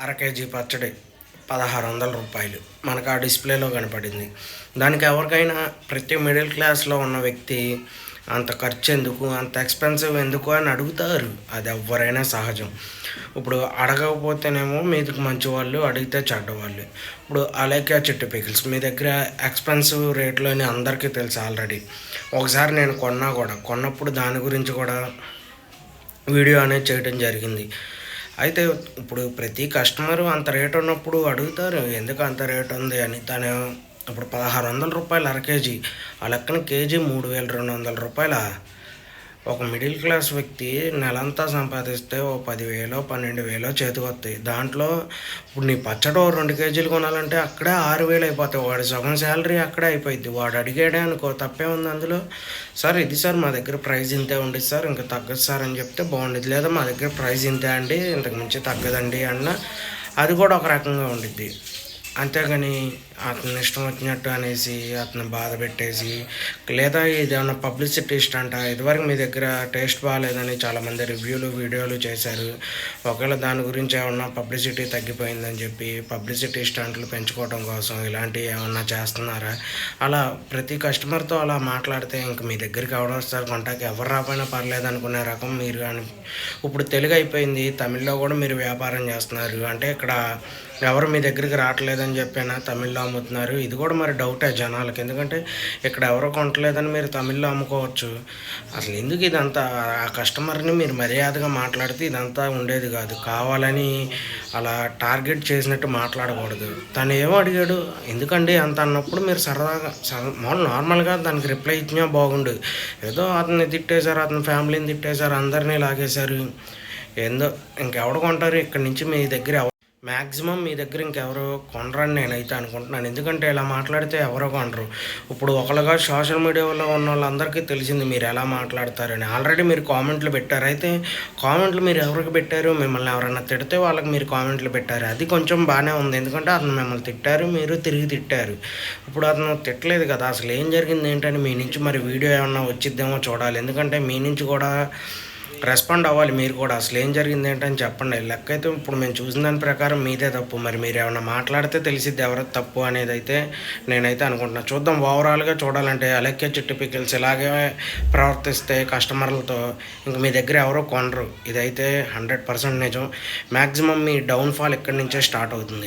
అర కేజీ పచ్చడి పదహారు వందల రూపాయలు. మనకు ఆ డిస్ప్లేలో కనపడింది. దానికి ఎవరికైనా ప్రతి మిడిల్ క్లాస్లో ఉన్న వ్యక్తి అంత ఖర్చు ఎందుకు అంత ఎక్స్పెన్సివ్ ఎందుకు అని అడుగుతారు. అది ఎవరైనా సహజం. ఇప్పుడు అడగకపోతేనేమో మీదకి మంచి వాళ్ళు అడిగితే చెడ్డవాళ్ళు. ఇప్పుడు అలాగే చెట్టు పికిల్స్ మీ దగ్గర ఎక్స్పెన్సివ్ రేట్లు అని అందరికీ తెలుసు ఆల్రెడీ. ఒకసారి నేను కొన్నా కూడా. కొన్నప్పుడు దాని గురించి కూడా వీడియో అనేది చేయడం జరిగింది. అయితే ఇప్పుడు ప్రతి కస్టమరు అంత రేట్ ఉన్నప్పుడు అడుగుతారు ఎందుకు అంత రేట్ ఉంది? అని తను ఇప్పుడు పదహారు వందల రూపాయలు అర కేజీ ఆ లెక్కన కేజీ మూడు వేల రెండు వందల రూపాయల? ఒక మిడిల్ క్లాస్ వ్యక్తి నెలంతా సంపాదిస్తే ఓ పదివేలో పన్నెండు వేలో చేతికి వస్తాయి. దాంట్లో ఇప్పుడు నీ పచ్చడి ఓ రెండు కేజీలు కొనాలంటే అక్కడే ఆరు వేలు అయిపోతాయి. వాడి సగం శాలరీ అక్కడే అయిపోయింది వాడు అడిగాడే అనుకో తప్పే ఉంది అందులో? సార్ ఇది సార్ మా దగ్గర ప్రైజ్ ఇంతే ఉంది సార్ ఇంకా తగ్గదు సార్ అని చెప్తే బాగుండేది లేదా మా దగ్గర ప్రైజ్ ఇంతే అండి ఇంతకు మించి తగ్గదండి అన్న అది కూడా ఒక రకంగా ఉండిద్ది. అంతేగాని అతను ఇష్టం వచ్చినట్టు అనేసి అతను బాధ పెట్టేసి లేదా ఇది ఏమన్నా పబ్లిసిటీ అంట ఇదివరకు మీ దగ్గర టేస్ట్ బాగాలేదని చాలామంది రివ్యూలు వీడియోలు చేశారు. ఒకవేళ దాని గురించి ఏమన్నా పబ్లిసిటీ తగ్గిపోయిందని చెప్పి పబ్లిసిటీ స్టంట్లు పెంచుకోవడం కోసం ఇలాంటివి ఏమన్నా చేస్తున్నారా? అలా ప్రతి కస్టమర్తో అలా మాట్లాడితే ఇంక మీ దగ్గరికి ఎవరు వస్తారు? కొంటాకి ఎవరు రాపోయినా పర్లేదు అనుకునే రకం మీరు అని ఇప్పుడు తెలుగు అయిపోయింది తమిళ్ళో కూడా మీరు వ్యాపారం చేస్తున్నారు. అంటే ఇక్కడ ఎవరు మీ దగ్గరికి రావట్లేదని చెప్పినా తమిళ్ళో అమ్ముతున్నారు. ఇది కూడా మరి డౌటే జనాలకి. ఎందుకంటే ఇక్కడ ఎవరు కొనట్లేదని మీరు తమిళ్ళో అమ్ముకోవచ్చు. అసలు ఎందుకు ఇదంతా? ఆ కస్టమర్ని మీరు మర్యాదగా మాట్లాడితే ఇదంతా ఉండేది కాదు. కావాలని అలా టార్గెట్ చేసినట్టు మాట్లాడకూడదు. తను ఏమో అడిగాడు ఎందుకండి అంత? అన్నప్పుడు మీరు సరదాగా మామూలు నార్మల్గా దానికి రిప్లై ఇచ్చినా బాగుండు. ఏదో అతన్ని తిట్టేశారు అతని ఫ్యామిలీని తిట్టేశారు అందరినీ లాగేశారు. ఏందో ఇంకెవడు కొంటారు? ఇక్కడి నుంచి మీ దగ్గర ఎవరు మ్యాక్సిమం మీ దగ్గర ఇంకెవరో కొనరని నేనైతే అనుకుంటున్నాను. ఎందుకంటే ఇలా మాట్లాడితే ఎవరో కొనరు. ఇప్పుడు ఒకరుగా సోషల్ మీడియాలో ఉన్న వాళ్ళందరికీ తెలిసింది మీరు ఎలా మాట్లాడతారని. ఆల్రెడీ మీరు కామెంట్లు పెట్టారు. అయితే కామెంట్లు మీరు ఎవరికి పెట్టారు? మిమ్మల్ని ఎవరైనా తిడితే వాళ్ళకి మీరు కామెంట్లు పెట్టారు. అది కొంచెం బాగానే ఉంది. ఎందుకంటే అతను మిమ్మల్ని తిట్టారు మీరు తిరిగి తిట్టారు. ఇప్పుడు అతను తిట్టలేదు కదా. అసలు ఏం జరిగింది ఏంటని మీ నుంచి మరి వీడియో ఏమన్నా వచ్చిద్దేమో చూడాలి. ఎందుకంటే మీ నుంచి కూడా రెస్పాండ్ అవ్వాలి మీరు కూడా. అసలు ఏం జరిగింది ఏంటని చెప్పండి. లెక్క అయితే ఇప్పుడు మేము చూసిన దాని ప్రకారం మీదే తప్పు. మరి మీరు ఏమైనా మాట్లాడితే తెలిసిద్ది ఎవరో తప్పు అనేది అయితే నేనైతే అనుకుంటున్నా. చూద్దాం. ఓవరాల్గా చూడాలంటే అలెక్య చిట్టు పికిల్స్ ఇలాగే ప్రవర్తిస్తే కస్టమర్లతో ఇంక మీ దగ్గర ఎవరో కొనరు. ఇదైతే హండ్రెడ్ పర్సెంట్ నిజం. మ్యాక్సిమం మీ డౌన్ఫాల్ ఇక్కడి నుంచే స్టార్ట్ అవుతుంది.